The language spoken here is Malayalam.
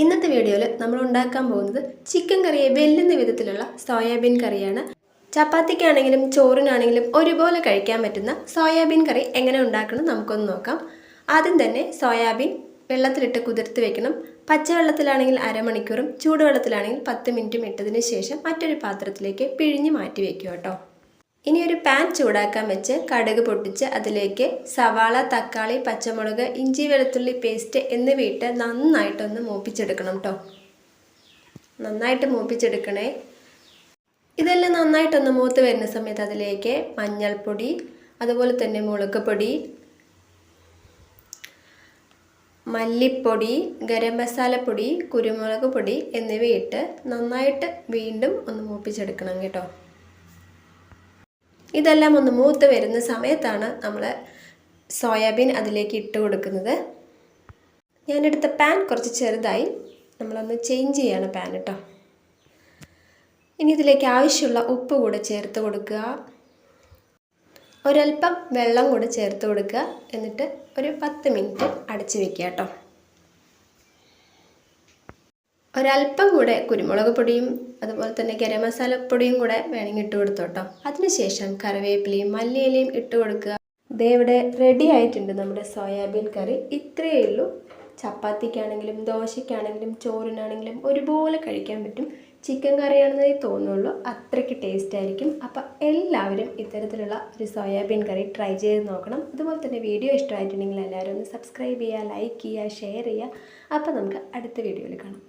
ഇന്നത്തെ വീഡിയോയിൽ നമ്മൾ ഉണ്ടാക്കാൻ പോകുന്നത് ചിക്കൻ കറിയെ വെല്ലുന്ന വിധത്തിലുള്ള സോയാബീൻ കറിയാണ്. ചപ്പാത്തിക്കാണെങ്കിലും ചോറിനാണെങ്കിലും ഒരുപോലെ കഴിക്കാൻ പറ്റുന്ന സോയാബീൻ കറി എങ്ങനെ ഉണ്ടാക്കണം നമുക്കൊന്ന് നോക്കാം. ആദ്യം തന്നെ സോയാബീൻ വെള്ളത്തിലിട്ട് കുതിർത്ത് വെക്കണം. പച്ചവെള്ളത്തിലാണെങ്കിൽ അരമണിക്കൂറും ചൂടുവെള്ളത്തിലാണെങ്കിൽ പത്ത് മിനിറ്റും ഇട്ടതിന് ശേഷം മറ്റൊരു പാത്രത്തിലേക്ക് പിഴിഞ്ഞ് മാറ്റി വയ്ക്കുക കേട്ടോ. ഇനി ഒരു പാൻ ചൂടാക്കാൻ വെച്ച് കടുക് പൊട്ടിച്ച് അതിലേക്ക് സവാള തക്കാളി പച്ചമുളക് ഇഞ്ചി വെളുത്തുള്ളി പേസ്റ്റ് എന്നിവയിട്ട് നന്നായിട്ടൊന്ന് മൂപ്പിച്ചെടുക്കണം കേട്ടോ നന്നായിട്ട് മൂപ്പിച്ചെടുക്കണേ. ഇതെല്ലാം നന്നായിട്ടൊന്ന് മൂത്ത് വരുന്ന സമയത്ത് അതിലേക്ക് മഞ്ഞൾപ്പൊടി അതുപോലെ തന്നെ മുളകുപൊടി മല്ലിപ്പൊടി ഗരം മസാലപ്പൊടി കുരുമുളക് പൊടി എന്നിവയിട്ട് നന്നായിട്ട് വീണ്ടും ഒന്ന് മൂപ്പിച്ചെടുക്കണം കേട്ടോ. ഇതെല്ലാം ഒന്ന് മൂത്ത് വരുന്ന സമയത്താണ് നമ്മൾ സോയാബീൻ അതിലേക്ക് ഇട്ട് കൊടുക്കുന്നത്. ഞാനെടുത്ത പാൻ കുറച്ച് ചെറുതായി നമ്മളൊന്ന് ചേഞ്ച് ചെയ്യാണ് പാൻ കേട്ടോ ഇനി ഇതിലേക്ക് ആവശ്യമുള്ള ഉപ്പ് കൂടെ ചേർത്ത് കൊടുക്കുക. ഒരൽപ്പം വെള്ളം കൂടെ ചേർത്ത് കൊടുക്കുക. എന്നിട്ട് ഒരു പത്ത് മിനിറ്റ് അടച്ച് വെക്കുക കേട്ടോ ഒരല്പം കൂടെ കുരുമുളക് പൊടിയും അതുപോലെ തന്നെ ഗരം മസാലപ്പൊടിയും കൂടെ വേണമെങ്കിൽ ഇട്ട് കൊടുത്തോട്ടോ അതിനുശേഷം കറിവേപ്പിലയും മല്ലിയിലയും ഇട്ട് കൊടുക്കുക. ദേ ഇവിടെ റെഡി ആയിട്ടുണ്ട് നമ്മുടെ സോയാബീൻ കറി. ഇത്രയേ ഉള്ളൂ. ചപ്പാത്തിക്കാണെങ്കിലും ദോശയ്ക്കാണെങ്കിലും ചോറിനാണെങ്കിലും ഒരുപോലെ കഴിക്കാൻ പറ്റും. ചിക്കൻ കറിയാണെന്നേ തോന്നുള്ളൂ. അത്രയ്ക്ക് ടേസ്റ്റ് ആയിരിക്കും. അപ്പം എല്ലാവരും ഇത്തരത്തിലുള്ള ഒരു സോയാബീൻ കറി ട്രൈ ചെയ്ത് നോക്കണം. അതുപോലെ തന്നെ വീഡിയോ ഇഷ്ടമായിട്ടുണ്ടെങ്കിൽ എല്ലാവരും ഒന്ന് സബ്സ്ക്രൈബ് ചെയ്യുക ലൈക്ക് ചെയ്യുക ഷെയർ ചെയ്യുക. അപ്പോൾ നമുക്ക് അടുത്ത വീഡിയോയിൽ കാണാം.